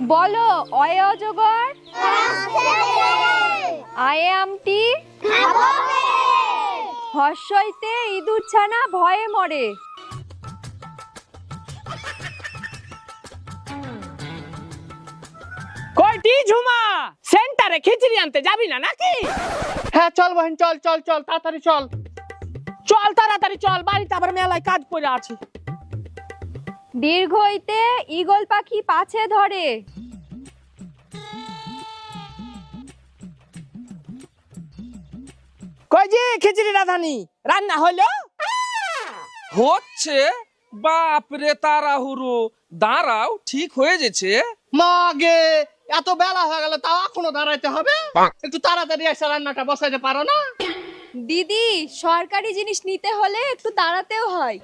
বলো অয়ে অজগর? আয়ে আমটি? হর্ষইতে ইঁদুর ছানা ভয়ে মরে। কয়টি ঝুমা? সেন্টারে খিচড়ি আনতে যাবি না নাকি? হ্যাঁ চল বহিন চল চল চল তাড়াতাড়ি চল। চল তাড়াতাড়ি চল বাড়িতে আবার মেলায় কাজ পড়ে আছে। দীর্ঘইতে ঈগল পাখি পাছে ধরে। কই যে খিচড়ি রাধানি? রান্না হলো হচ্ছে বাপরে তাড়াহুড়ো। দাঁড়াও ঠিক হয়ে গেছে। মাগে এত বেলা হয়ে গেল তাও এখনও দাঁড়াইতে হবে? একটু তাড়াতাড়ি এসে রান্নাটা বসাইতে পারো না? দিদি সরকারি জিনিস নিতে হলে একটু দাঁড়াতেও হয়।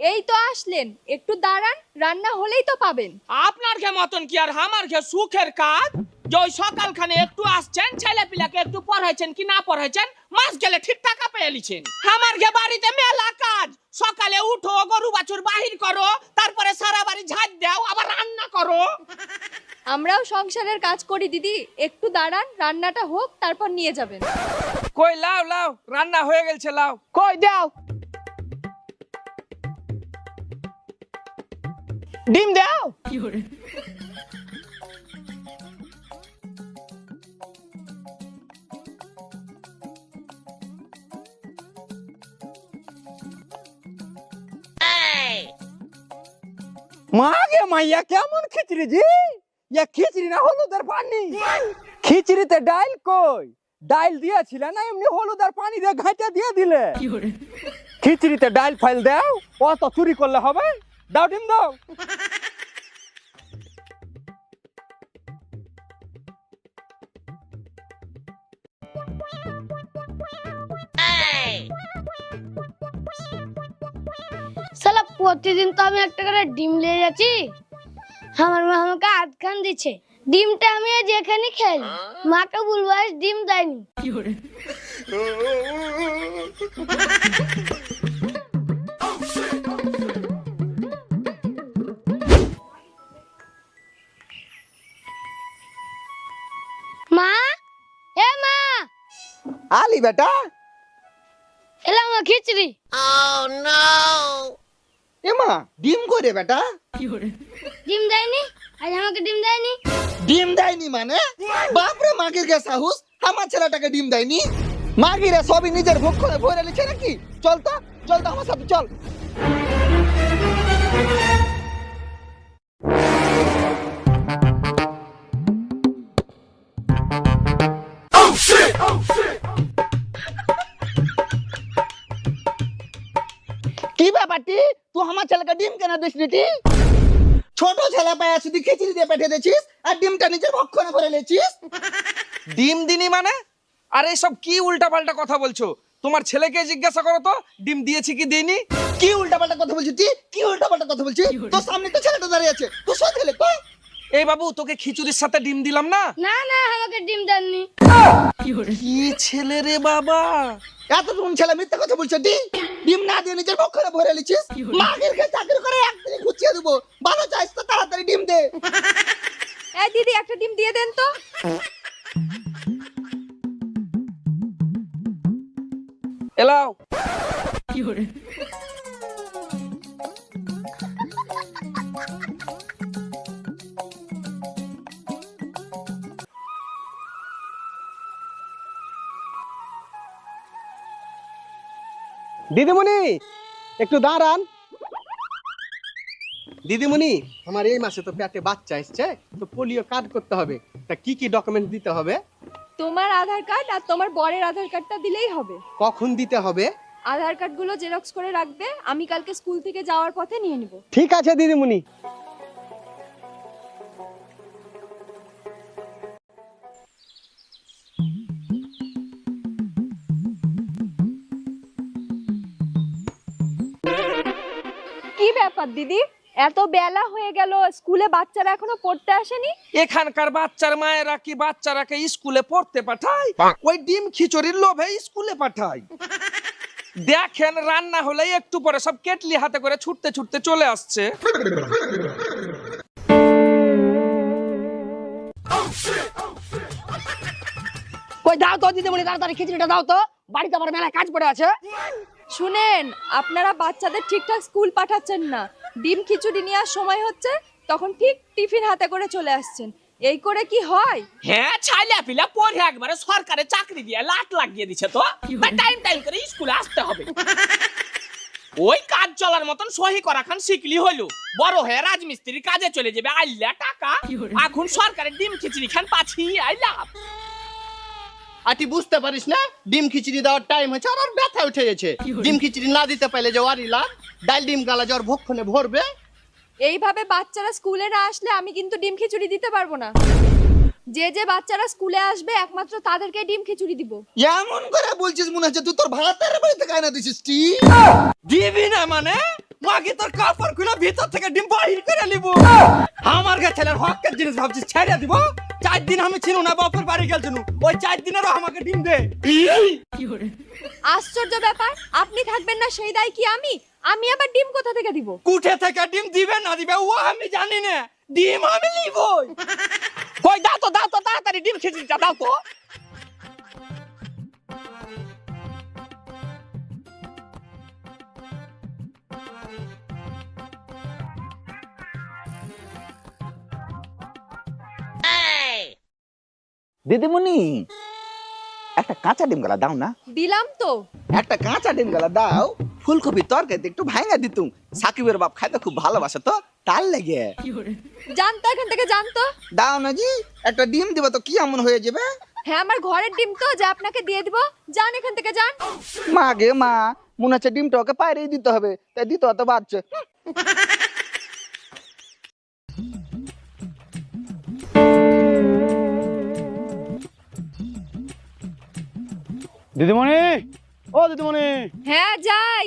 এই তো আসলেন একটু দাঁড়ান রান্না হলেই তো পাবেন। আপনার কে মতন কি আর আমার কে সুখের কাজ? যে ওই সকালখানে একটু আসছেন ছেলে পিলাকে একটু পড়াইছেন কি না পড়াইছেন? মাস গেলে ঠিক টাকা পেয়ে লিছেন। আমার কে বাড়িতে মেলা কাজ। সকালে উঠো গরু বাছুর বাহির করো তারপরে সারা বাড়ি ঝাঁট দাও আবার রান্না করো। আমরাও সংসারের কাজ করি দিদি। একটু দাঁড়ান রান্নাটা হোক তারপর নিয়ে যাবেন। কই লাও লাও রান্না হয়ে গেছে লাও। কই দাও। ডিম দাও। মাগে মাইয়া কেমন খিচড়ি জি? ইয়া খিচড়ি না হলুদের পানি? খিচড়িতে ডাইল কই? ডাইল দিয়েছিল না এমনি হলুদের পানি দিয়ে ঘাঁটা দিয়ে দিলে? খিচড়িতে ডাইল ফাইল দাও অত চুরি করলে হবে? দাও ডিম দাও। সালা প্রতিদিন তো আমি একটা করে ডিম নিয়ে যাচ্ছি। আমার মা আমাকে আধ খান দিচ্ছে। ডিমটা আমি এখানে খাই মাকে বলব ডিম দেয়নি। আলি বেটা এলাম আমার খিচড়ি। এমা ডিম করে বেটা। ডিম দেয়নি? আজ আমাকে ডিম দেয়নি? ডিম দেয়নি মানে? বাপরে মাগির গে সাহুস। আমার ছেলেটাকে ডিম দেয়নি? মাগিরা সবই নিজের ভোগ করে ভরে লিখে নাকি চল তো চল তো আমার সাথে চল। ছোট ছেলে পায়া শুধু খিচুড়ি দিয়ে পেটে দিয়েছিস আর ডিমটা নিজের ভক্ষণে ভরে নিয়েছিস? ডিম দিনি মানে? আর এইসব কি উল্টা পাল্টা কথা বলছো? তোমার ছেলেকে জিজ্ঞাসা করো তো ডিম দিয়েছি কি দিইনি? কি উল্টাপাল্টা কথা বলছিস তুই? কি উল্টাপাল্টা কথা বলছিস? তোর সামনে তো ছেলেটা দাঁড়িয়ে আছে। তুই সব ছেলে তো এই বাবু তোকে খিচুড়ির সাথে ডিম দিলাম না? না না আমাকে ডিম দেননি। কি ছেলে রে বাবা? এতটুকু ছেলে মিথ্যা কথা বলছে দি ডিম না দিয়ে নিজের ভক্ষণে ভরে লিছিস মাগের কাছে চাকরি করে একদিনে গুছিয়ে দেবো। ভালো চাইছ তো তাড়াতাড়ি ডিম দে। এই দিদি একটা ডিম দিয়ে দেন তো। এলাও। দিদিমণি একটু দাঁড়ান। দিদিমণি আমার এই মাসে তো পেটে বাচ্চা এসছে তো পোলিও কার্ড করতে হবে। তা কি কি ডকুমেন্ট দিতে হবে? তোমার আধার কার্ড আর তোমার বরের আধার কার্ডটা দিলেই হবে। কখন দিতে হবে? আধার কার্ডগুলো জেরক্স করে রাখবে আমি কালকে স্কুল থেকে যাওয়ার পথে নিয়ে নিব। ঠিক আছে দিদিমণি। ব্যাপার দিদি? এত বেলা হয়ে গেল স্কুলে বাচ্চারা এখনও পড়তে আসেনি? এখানকার বাচ্চার মায়েরা কি বাচ্চারাকে স্কুলে পড়তে পাঠায়? ওই ডিম খিচুড়ির লোভে স্কুলে পাঠায়। দেখেন রান্না হলে একটু পরে সব কেটলি হাতে করে ছুটতে ছুটতে চলে আসছে। কই দাও তো দিদি দিদিমণি তাড়াতাড়ি খিচুড়িটা দাও তো। বাড়িতে আমার মেলায় কাজ পড়ে আছে। শুনেন আপনারা বাচ্চাদের ঠিকঠাক স্কুল পাঠাচ্ছেন না। ডিম খিচুড়ি নেওয়ার সময় হচ্ছে তখন ঠিক টিফিন হাতে করে চলে আসছেন। এই করে কি হয়? হ্যাঁ ছাইলা পিলা পড়ে একবারে সরকারে চাকরি দিয়ে লাট লাগিয়ে দিছে তো। টাইম টাইম করে স্কুলে আসতে হবে। ওই কাজ চলার মতন সহি করা খান শিখলি হইল। বড় হয়ে রাজমিস্ত্রির কাজে চলে যাবে আইলা টাকা। এখন সরকারের ডিম খিচড়ি খান পাছি আইলা আর তুই বুঝতে পারিস না? ডিম খিচুড়ি দেওয়ার টাইম হয়েছে আর ওর ব্যথা উঠে গেছে। ডিম খিচুড়ি না দিতে পারলে যে ওয়ারি লাভ ডাল ডিম গালা জ্বর ভক্ষণে ভরবে। এইভাবে বাচ্চারা স্কুলে না আসলে আমি কিন্তু ডিম খিচুড়ি দিতে পারব না। যে যে বাচ্চারা স্কুলে আসবে একমাত্র তাদেরকে ডিম খিচুড়ি দিব। এমন করে বলছিস মনে হচ্ছে তুই তোর ভাতের বাড়িতে কায়না দিছিস টি? দিবি না মানে? মাকে তোর কাপড় খুলে ভিতর থেকে ডিম বাহির করে নিব। আমার কাছে ছেলের হকের জিনিস ভাবছিস ছেড়ে দিব? চার দিন আমি ছিল না বাপের বাড়ি গেলছিল ওই চার দিনেরও আমাকে ডিম দে। আশ্চর্য ব্যাপার আপনি থাকবেন না সেই দায় কি আমি? আমি আবার ডিম কোথা থেকে দিব? কুঠে থেকে ডিম দিবে না দিবে ও আমি জানি না। ডিম আমি নিবই। কই দাও তো দাও তো তাড়াতাড়ি ডিম খেতে দাও তো। দিদিমণি একটা কাঁচা ডিম গালা দাও না। দিলাম তো। একটা কাঁচা ডিম গালা দাও ফুলকপি তরকারিতে একটু ভাঙা দিতুম। সাকিবের বাপ খাইতে খুব ভালোবাসে তো তার লেগে। জানতো এখান থেকে জানতো। দাও না জি একটা ডিম দিব তো কি এমন হয়ে যাবে? হ্যাঁ আমার ঘরের ডিম তো যা আপনাকে দিয়ে দিব। যান এখান থেকে যান। মা গে মা মনে হচ্ছে ডিমটা ওকে পায়রেই দিতে হবে তাই দিতে হতে বাচ্চা দিদিমণি! ও দিদিমণি! হ্যাঁ যাই।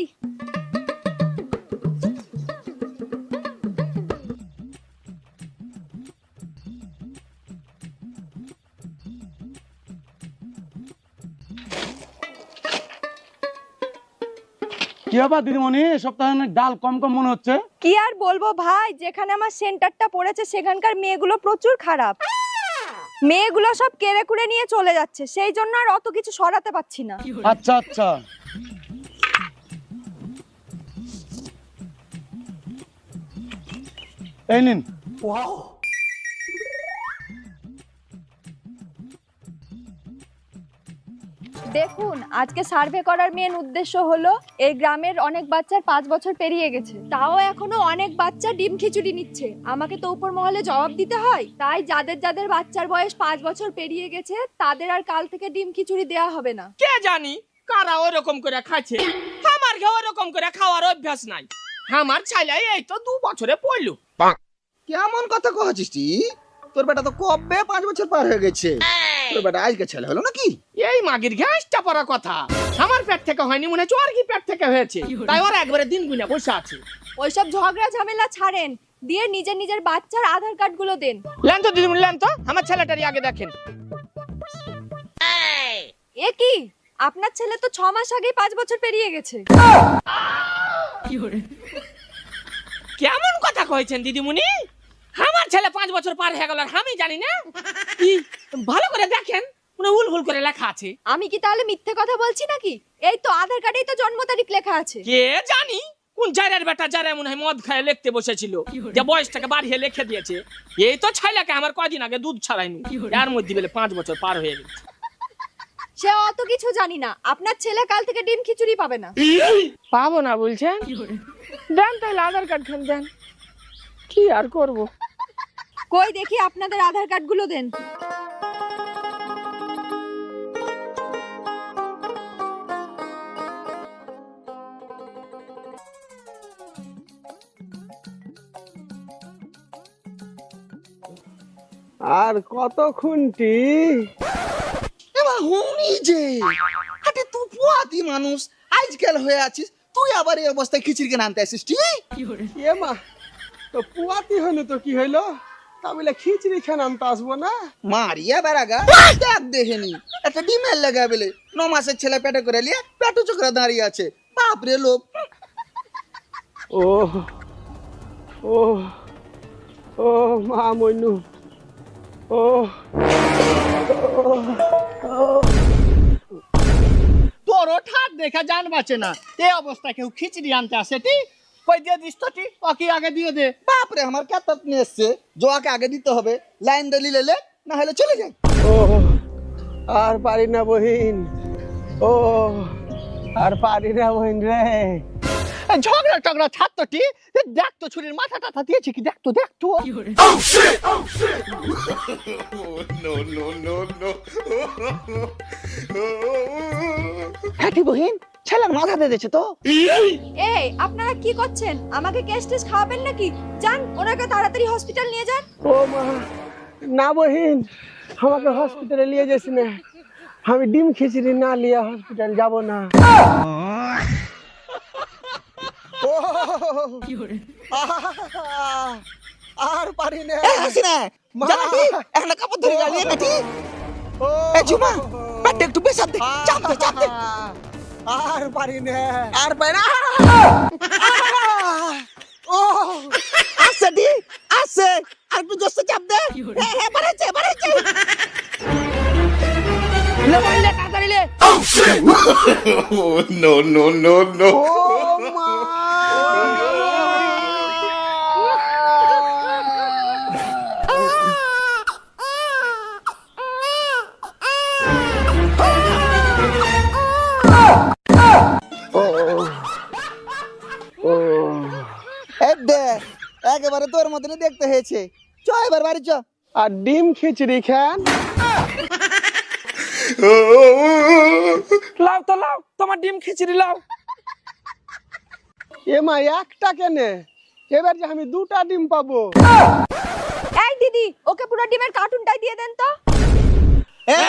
কি ব্যাপার দিদিমণি? সপ্তাহে ডাল কম কম মনে হচ্ছে। কি আর বলব ভাই যেখানে আমার সেন্টারটা পড়েছে সেখানকার মেয়েগুলো প্রচুর খারাপ। মেয়েগুলো সব কেড়ে কুড়ে নিয়ে চলে যাচ্ছে। সেই জন্য আর অত কিছু সরাতে পারছি না। আচ্ছা আচ্ছা। এই নিন। দেখুন আজকে সার্ভে করার মেন উদ্দেশ্য হলো এই গ্রামের অনেক বাচ্চার পাঁচ বছর পেরিয়ে গেছে। তাও এখনও অনেক বাচ্চা ডিম খিচুড়ি নিচ্ছে। আমাকে তো উপর মহলে জবাব দিতে হয়। তাই যাদের যাদের বাচ্চার বয়স পাঁচ বছর পেরিয়ে গেছে তাদের আর কাল থেকে ডিম খিচুড়ি দেওয়া হবে না। কে জানি কারা ওরকম করে খাচ্ছে? আমার ঘে ওরকম করে খাওয়ার অভ্যাস নাই। আমার ছেলে এই তো দু বছরে পড়ল। কেমন কথা কহছিস তুই তোর বেটা তো কবে পাঁচ বছর পার হয়ে গেছে? তোর বেটা আজকে ছেলে হলো নাকি? এই মাগির ঘ্যাসটা পড়া কথা। আমার পেট থেকে হয়নি মনে হচ্ছে ওর কি পেট থেকে হয়েছে। তাই ওরা একবারে দিন গুনে বসে আছে। ওইসব ঝগড়া ঝামেলা ছাড়েন। দিয়ে নিজের নিজের বাচ্চার আধার কার্ডগুলো দেন। লেন তো দিদিমণি লেন তো। আমার ছেলেটারই আগে দেখেন। এ কি? আপনার ছেলে তো ছ মাস আগেই পাঁচ বছর পেরিয়ে গেছে। কেমন কথা কয়েছেন দিদিমণি? আমার ছেলে পাঁচ বছর পার হয়ে গেল আর আমি জানি না। কি ভালো করে দেখেন মানে উল ভুল করে লেখা আছে। আমি কি তাহলে মিথ্যে কথা বলছি নাকি? এই তো আধার কার্ডেই তো জন্ম তারিখ লেখা আছে। কে জানি? কোন জারের বেটা যারা মনে হয় মদ খায় লিখতে বসেছিল। যে বয়সটাকে বাড়িয়ে লিখে দিয়েছে। এই তো ছাইলাকে আমার কদিন আগে দুধ ছাড়াইনি এর মধ্যে বেলে পাঁচ বছর পার হয়ে গেছে। সে অত কিছু জানি না। আপনার ছেলে কাল থেকে ডিম খিচুড়ি পাবে না। পাবো না বলছেন? দেন তাহলে আধার কার্ড খান দেন। কি আর করব? কই দেখি আপনাদের আধার কার্ডগুলো দেন। আর কত খুনটি এবার হুনি যে। আরে তুই পুয়াতি মানুষ আজকাল হয়ে আছিস তুই আবার এই অবস্থায় খিচড়ি কেন আনতে আসিস ঠিক এ মা তো পুয়াতি হইল তো কি হইল? তা বলে খিচড়ি খান আনতে আসব না? মারিয়া বেড়াগা দেখ দেখেনি। একটা ডিমের লাগা বেলে ন মাসের ছেলে পেটে করে নিয়ে পেটু চোখরা দাঁড়িয়ে আছে। বাপরে লোক। ও ও ও মা মইনু। ও ও পরোটা দেখে জান বাঁচে না। এই অবস্থা কেউ খিচড়ি আনতে আসে টি? কই দিয়ে দিস তো টি? ওকে আগে দিয়ে দে। বাপরে আমার কেতাত নিয়ে এসছে। জোয়াকে আগে দিতে হবে। লাইন দলি লেলে না হলে চলে যাই ও আর পারি না বহিন। ও আর পারি না বহিন রে। ঝগড়া টগড়া ছাড় তো টি। দেখ তো ছুরির মাথা টাথা দিয়েছে কি? দেখ তো দেখ তো। হ্যাঁ বহিন। ছেলের মাথা দিয়ে দিয়েছে তো। এই আপনারা কি করছেন? আমাকে কেস টেস খাওয়াবেন নাকি? যান ওনাকে তাড়াতাড়ি হসপিটাল নিয়ে যান। ও মা না বহিন আমাকে হসপিটালে নিয়ে যাস না। আমি ডিম খিচড়ি না লিয়ে হসপিটাল যাব না। ও আর পারি না। হাসি না। জানাবি একটা কাপড় ধরে গালিয়ে নাকি? এ ঝুমা পেটে একটু দে চাপ দে চাপ দে। আর পারি না আর পায় না ও আসছে দি আসছে আর একটু জোরসে চাপ দে হ্যাঁ হ্যাঁ বাড়াইছে বাড়াইছে ও মা এই তোর মতনই দেখতে হয়েছে। চ এবার বাড়ি চ। আর ডিম খিচড়ি খান। লাও তো লাও তোমার ডিম খিচড়ি লাও। এ মা একটা কেনে? এবার যে আমি দুটা ডিম পাবো। এই দিদি ওকে পুরো ডিমের কার্টুনটাই দিয়ে দেন তো। এ?